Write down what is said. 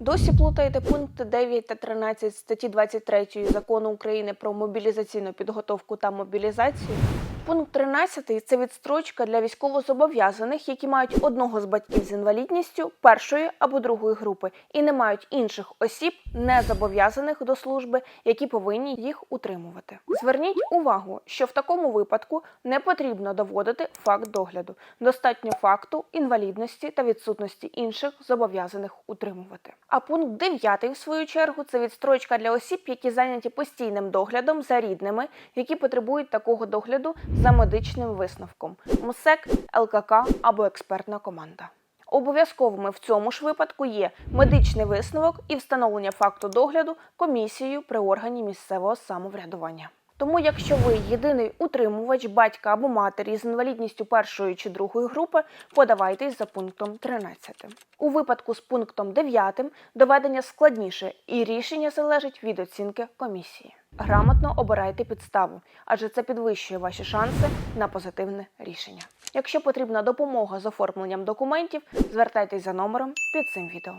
Досі плутаєте пункти 9 та 13 статті 23 закону України про мобілізаційну підготовку та мобілізацію. Пункт 13 – це відстрочка для військовозобов'язаних, які мають одного з батьків з інвалідністю першої або другої групи і не мають інших осіб, не зобов'язаних до служби, які повинні їх утримувати. Зверніть увагу, що в такому випадку не потрібно доводити факт догляду. Достатньо факту інвалідності та відсутності інших зобов'язаних утримувати. А пункт 9, в свою чергу, це відстрочка для осіб, які зайняті постійним доглядом за рідними, які потребують такого догляду за медичним висновком МСЕК, ЛКК або експертна команда. Обов'язковими в цьому ж випадку є медичний висновок і встановлення факту догляду комісією при органі місцевого самоврядування. Тому, якщо ви єдиний утримувач батька або матері з інвалідністю першої чи другої групи, подавайтесь за пунктом 13. У випадку з пунктом 9 доведення складніше і рішення залежить від оцінки комісії. Грамотно обирайте підставу, адже це підвищує ваші шанси на позитивне рішення. Якщо потрібна допомога з оформленням документів, звертайтесь за номером під цим відео.